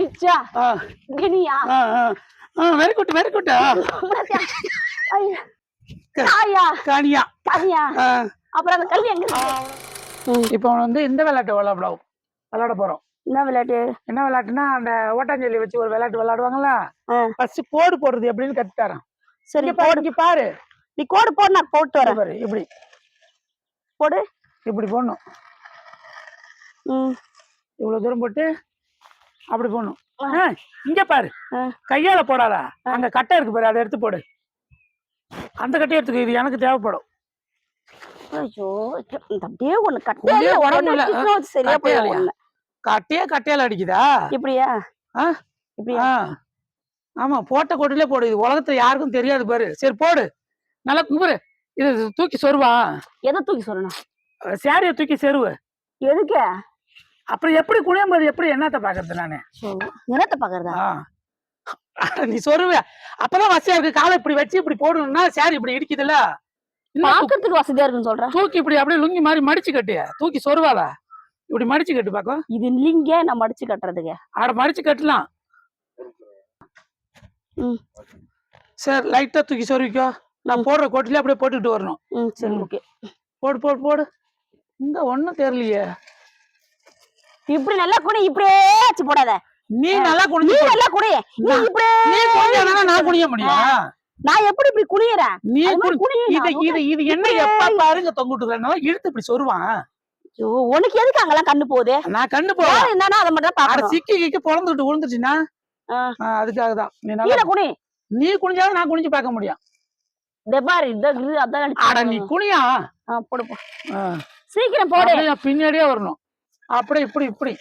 கிச்சா ஆ. கினியா. ஆ ஆ. ஆ வெரி குட் வெரி குட் ஐயா ஆயா காணியா அப்புறம் அந்த கல்வி எங்க? இப்போ வந்து இந்த விளையாட்டு விளையாட விளையாட போறோம் என்ன விளையாட்டு? என்ன விளையாட்டுனா அந்த ஓட்டாஞ்சொல்லி வச்சு ஒரு விளையாட்டு விளையாடுவாங்கல்ல? ஆ. ஃபர்ஸ்ட் போடு போடுறது எப்படின்னு கத்துத்தரேன். சரி இங்க பாரு நீ கோடு போடு நான் போட்டு வரேன். பாரு இப்படி. போடு. இப்படி போடணும். ம். இவ்வளவு தூரம் போட்டு அப்படி போடணும். இங்க பாரு. கையால போடாத? அங்க கட்டை இருக்கு பாரு அதை எடுத்து போடு. அந்த கட்டை எடுத்துக்க இது எனக்கு தேவைப்படும். ஐயோ அப்படியே ஒண்ணு கட்டையில உடம்பு சரியா ஒண்ணு. கட்டையே கட்டையால அடிக்குதா? இப்படியா? ஆ? இப்படியா. ஆமா போட்ட கோட்டிலே போடு. இது உலகத்துல யாருக்கும் தெரியாது பாரு. சரி போடு. நல்லா கும்புறு இது தூக்கி சொருவா. எதை தூக்கி சொல்லணும் சேரிய தூக்கி செருவு. எதுக்கு? அப்புறம் எப்படி குனியும் போது எப்படி என்னத்த பாக்குறது நானு? நிறத்தை பாக்குறதா. நீ சொருவ. அப்பதான் வசதியா இருக்கு. காலை இப்படி வச்சு இப்படி போடணும்னா சேரி இப்படி இடிக்குதுல்ல? பாக்குறதுக்கு வசதியா இருக்குன்னு சொல்றேன் தூக்கி இப்படி அப்படியே லுங்கி மாதிரி மடிச்சு கட்டு. தூக்கி சொருவாதா இப்படி மடிச்சு கட்டு பாக்கும் இது லிங்கே நான் மடிச்சு கட்டுறதுக்கு. ஆட மடிச்சு கட்டலாம். ம். சரி லைட்டா தூக்கி சொருவிக்கோ. நான் போடுற கோட்டிலே அப்படியே போட்டுக்கிட்டு வரணும். ம் சரி. ஓகே. போடு போடு போடு. இங்க ஒண்ணும் தெரியலையே. இப்படி நல்லா குடி இப்படியே வச்சு போடாத. நீ நல்லா நீ குனிஞ்சு போடு. நல்லா குடி நீ இப்படியே நீ குனிஞ்சாதானே நான் குனிய முடியும்? நான் எப்படி இப்படி குனியறேன்? நீ குனியணும். இது இது இது என்ன எப்ப பாருங்க தொங்கிட்டு இழுத்து இப்படி சொருவான். உனக்கு எதுக்கு அங்கெல்லாம் கண்ணு போகுது? நான் போறேன் யாரு என்னன்னா அதை மட்டும் பாக்கணும் சிக்கி கிக்கி ஆ. ஆ, அதுக்காக தான். நீ நல்லா குனி. நீ குனிஞ்சாலும் நான் குனிஞ்சு பார்க்க முடியும். அட நீ குனியா? போடு போ. சீக்கிரம் போடு. பின்னாடியே வரணும். அப்படியே இப்படி இப்படி.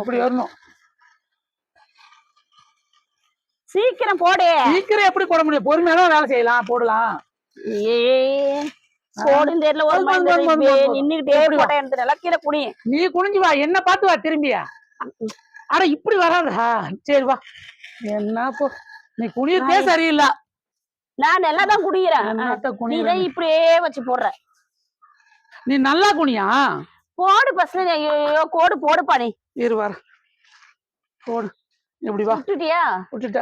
இப்படி வரணும். சீக்கிரம் போடு. சீக்கிரம் எப்படி போட முடியும்? பொறுமையா தான் வேலை செய்யலாம் போடலாம். தெரியல ஒரு. நின்னுகிட்டே எனக்கு நல்லா கீழே குனி. நீ குனிஞ்சு வா என்ன பார்த்து வா திரும்பியா? அட இப்படி வராதா. சரி வா. என்ன போ நீ குனியத்தே சரியில்லை. நான் நல்லா தான் குடிக்கிறேன் நீ இப்படியே வச்சு போடுற. நீ நல்லா குனியா? போடு பசங்க ஐயோ கோடு போடுப்பா நீ. இரு வர. போடு. இப்படி வா. விட்டுட்டியா? விட்டுட்ட.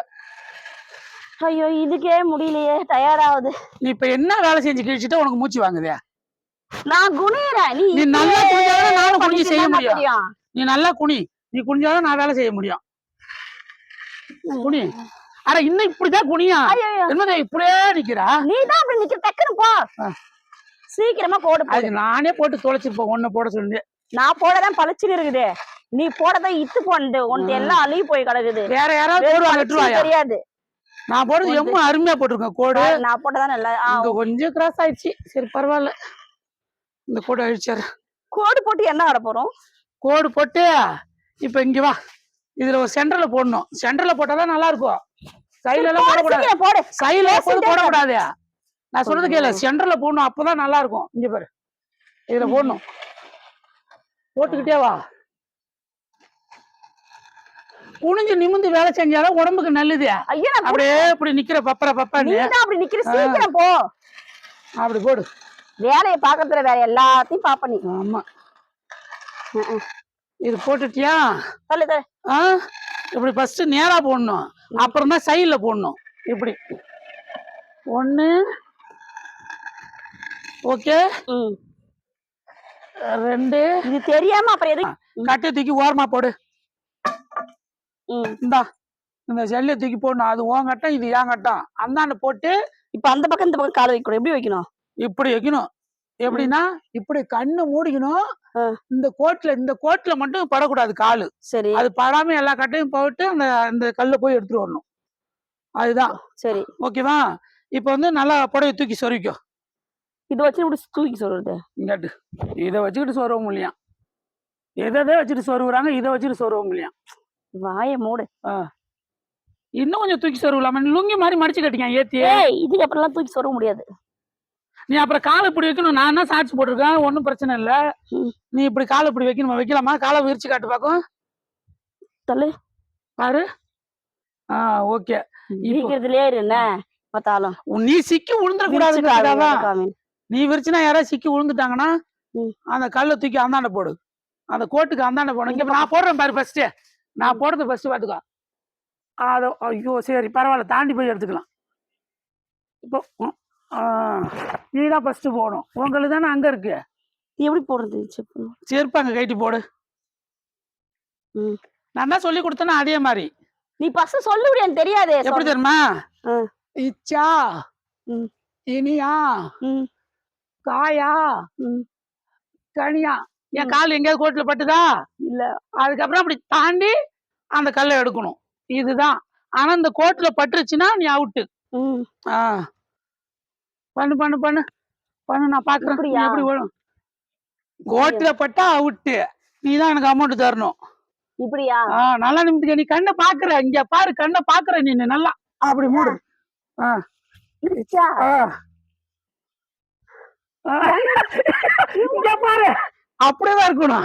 ஐயோ இதுக்கே முடியலையே டயர்ட் ஆகுது நீ இப்ப என்ன வேலை செஞ்சு கிழிச்சிட்டு உனக்கு மூச்சு வாங்குதே. நான் குனியறேன். நீ நீ நல்லா குனிஞ்சாதான் நானும் குனிஞ்சு செய்ய முடியும். நீ நல்லா குனி. நீ குனிஞ்சாதான் நான் வேலை செய்ய முடியும். குனி. அட இன்னும் இப்படிதான் குனியா? ஐயோ என்னது இப்படியே நிக்கிறா? நீ தான் அப்படி நிக்க டக்குன்னு போ. சீக்கிரமா போடு. அதுக்கு நானே போட்டு தொலைச்சிருப்பேன். ஒண்ணு போட சொல்லி. நான் போடதான் பளிச்சுன்னு இருக்குது. நீ போடதான் இத்து போனது உனக்கு எல்லாம் அழுகி போய் கிடக்குது. வேற யாராவது போடுவாங்க தெரியாது. நான் போடுறது எம்ம அருமையா போட்டிருக்கேன் கோடு. நான் போட்டதான் நல்லா கொஞ்சம் கிராஸ் ஆயிடுச்சு. சரி பரவாயில்ல. இந்த கோடு அழிச்சாரு. கோடு போட்டு என்ன ஆட போறோம்? கோடு போட்டு இப்ப இங்க வா. இதுல ஒரு சென்டர்ல போடணும். சென்டர்ல போட்டாதான் நல்லா இருக்கும். சைடுல எல்லாம் போடு, போடக்கூடாது. சீக்கிரம் போடு. சைடுல போடக்கூடாது. நான் சொல்றது கேளு. சென்டர்ல போடணும். அப்பதான் நல்லா இருக்கும் இங்க பாரு. இதுல போடணும். போட்டுக்கிட்டே வா. குனிஞ்சு நிமிந்து வேலை செஞ்சாதான் உடம்புக்கு நல்லது. ஐயா அப்படியே இப்படி நிக்கிற பப்பர தான் அப்படி நிக்கிற. சீக்கிரம் போ. அப்படி போடு. வேலையை பாக்கறதுல வேற எல்லாத்தையும் பாப்ப நீ. ஆமா. இது போட்டுட்டியா? சொல்லு சொல்லு. ஆ? இப்படி ஃபர்ஸ்ட் நேரா போடணும். அப்புறம் தான் சைடுல போடணும். இப்படி. ஒண்ணு ஓகே. ம். ரெண்டு. இது தெரியாம அப்புறம் எதுக்கு? கட்டை தூக்கி ஓரமா போடு. ம். இந்தா இந்த ஜல்லியை தூக்கி போடணும் அது உன் கட்டம் இது என் கட்டம். அந்தாண்ட போட்டு இப்ப அந்த பக்கம் இந்த பக்கம் கால் வைக்கணும் எப்படி வைக்கணும்? இப்படி வைக்கணும். எப்படின்னா இப்படி கண்ணு மூடிக்கணும். இந்த கோட்ல இந்த கோட்ல மட்டும் படக்கூடாது காலு. சரி. அது படாம எல்லா கட்டையும் போட்டு அந்த அந்த கல்லை போய் எடுத்துட்டு வரணும். அதுதான். சரி. ஓகேவா? இப்போ வந்து நல்லா புடவை தூக்கி சொருவிக்கோ இது வச்சு இப்படி தூக்கி சொல்றது? இங்கட்டு இதை வச்சுக்கிட்டு சொருவ முடியும் எதை எதை வச்சுட்டு சொருவுறாங்க இதை வச்சுட்டு சொருவ முடியும் வாய மூடு. இன்னும் கொஞ்சம் தூக்கி சொருவலாமா லுங்கி மாதிரி மடிச்சு கட்டிக்க ஏத்தி? இதுக்கு அப்புறம் எல்லாம் தூக்கி சொல்ல முடியாது. நீ அப்புறம் காலை இப்படி வைக்கணும். நான் தான் சாட்சி போட்டிருக்கேன். ஒன்றும் பிரச்சனை இல்லை. நீ இப்படி காலை இப்படி வைக்கணுமா? வைக்கலாமா? காலை விரிச்சு காட்டு பார்க்கும் தள்ளு. பாரு. ஆ ஓகே. இருக்கிறதுலயே இரு என்ன பார்த்தாலும். நீ சிக்கி காமி. நீ விரிச்சுனா யாராவது சிக்கி விழுந்துட்டாங்கன்னா. அந்த கல்லை தூக்கி அந்தாண்ட போடு. அந்த கோட்டுக்கு அந்தாண்ட போடு. இங்க நான் போடுறேன் பாரு ஃபர்ஸ்ட் நான் போடுறது ஃபர்ஸ்ட் பாத்துக்கோ. அதோ ஐயோ சரி பரவாயில்ல. தாண்டி போய் எடுத்துக்கலாம். இப்போ நீ தான் ஃபர்ஸ்ட் போகணும் உங்களுக்கு தானே அங்க இருக்கு. எப்படி போடுறது செப்பு? செருப்பு அங்க கைட்டி போடு. ம். நான் தான் சொல்லி கொடுத்தேன்னா அதே மாதிரி. நீ ஃபர்ஸ்ட் சொல்லு எனக்கு தெரியாது எப்படி தெரியுமா. இச்சா. ம். இனியா. ம், காயா? ம். கனியா என் கால் எங்கேயாவது கோட்டில் பட்டுதா? இல்ல. அதுக்கப்புறம் அப்படி தாண்டி அந்த கல்லை எடுக்கணும். இதுதான். ஆனா இந்த கோட்டுல பட்டுருச்சுன்னா நீ அவுட்டு. ஆ. பண்ணு பண்ணு பண்ணு. பண்ணு நான் பாக்குறேன்? எப்படி வரும் கோட்டுல பட்டா அவுட்டு. நீ தான் எனக்கு அமௌண்ட் தரணும். இப்படியா? ஆ நல்லா நிமித்துக்க நீ கண்ணை பாக்குற. இங்க பாரு கண்ணை பாக்குற நீ நல்லா. அப்படி மூடு. ஆ. ஆ. இங்க பாரு. அப்படியேதான் இருக்கணும்.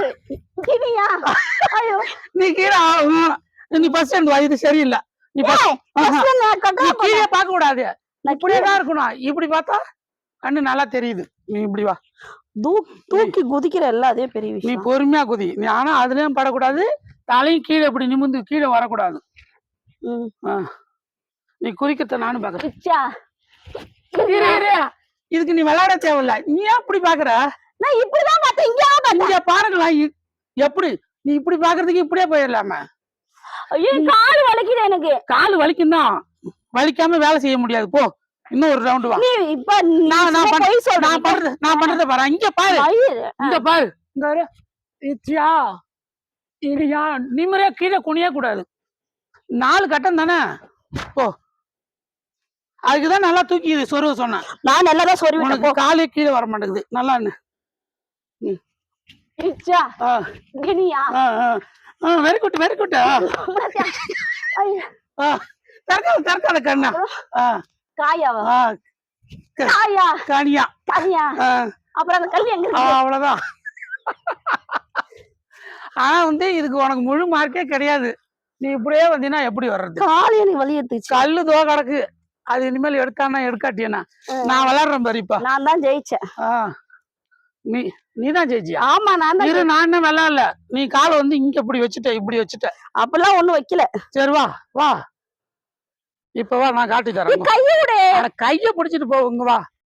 நீ கீழே. நீ ஸ்டாண்ட் வா இது சரியில்லை. நீ. கீழே பார்க்க கூடாது. இப்படியே தான் இருக்கணும். இப்படி பார்த்தா கண்ணு நல்லா தெரியுது. நீ இப்படி வா. தூக்கி குதிக்கிற எல்லாம் அதே பெரிய நீ பொறுமையா குதி. நீ ஆனா அதுலயும் படக்கூடாது. தலையும் கீழே இப்படி நிமிந்து கீழே வரக்கூடாது. நீ குறிக்கத்த நானும் பாக்குறேன். இதுக்கு நீ விளையாட தேவையில்ல. நீ ஏன் இப்படி பாக்குற? நான் இப்படிதான் பார்த்தேன். இங்க இங்க பாருங்களா எப்படி? நீ இப்படி பாக்குறதுக்கு இப்படியே போயிடலாமே. ஐயோ கால் வலிக்குது எனக்கு. கால் வலிக்கும் தான் வலிக்காம வேலை செய்ய முடியாது. போ. இன்னும் ஒரு ரவுண்டு வா. நீ இப்ப நான் நான் சொல்ற. நான் பண்றது நான் பண்றத பாரு. இங்க பாரு. இங்க பாரு. இங்க பாரு இச்சியா இடியா நிம்மதியா கீழே குனிய கூடாது நாலு கட்டம் தானே? போ. அதுக்குதான் நல்லா தூக்கி இது சொருவ சொன்னேன். நான் நல்லதான் சொல்லி உனக்கு காலே கீழே வர மாட்டேங்குது நல்லா கிணியா வெரி குட் வெரி குட் தற்கால தற்கால கண்ணா. காயாவா? ஆ. காயா? கனியா. காயா ஆ. அப்புறம் அந்த கல்வி எங்க அவ்வளவுதான். ஆனா வந்து இதுக்கு உனக்கு முழு மார்க்கே கிடையாது. நீ இப்படியே வந்தீங்கன்னா எப்படி வர்றது? கால் எனக்கு வலி எடுத்துச்சு. கல்லு தோ கிடக்கு அது இனிமேல் எடுத்தானா எடுக்காட்டியனா நான் விளையாடுறேன் பாரு இப்ப. நான் தான் ஜெயிச்சேன். ஆ. நீ நீதான் ஜெயிச்சியா? ஆமா நான் தான் இரு நான் என்ன விளையாடல நீ காலை வந்து இங்க இப்படி வச்சுட்ட இப்படி வச்சுட்ட. அப்பெல்லாம் ஒண்ணும் வைக்கல. சரி வா வா. இப்ப வா நான் காட்டி நீ தரேன் கையை விடு. கைய பிடிச்சிட்டு போ இங்க வா.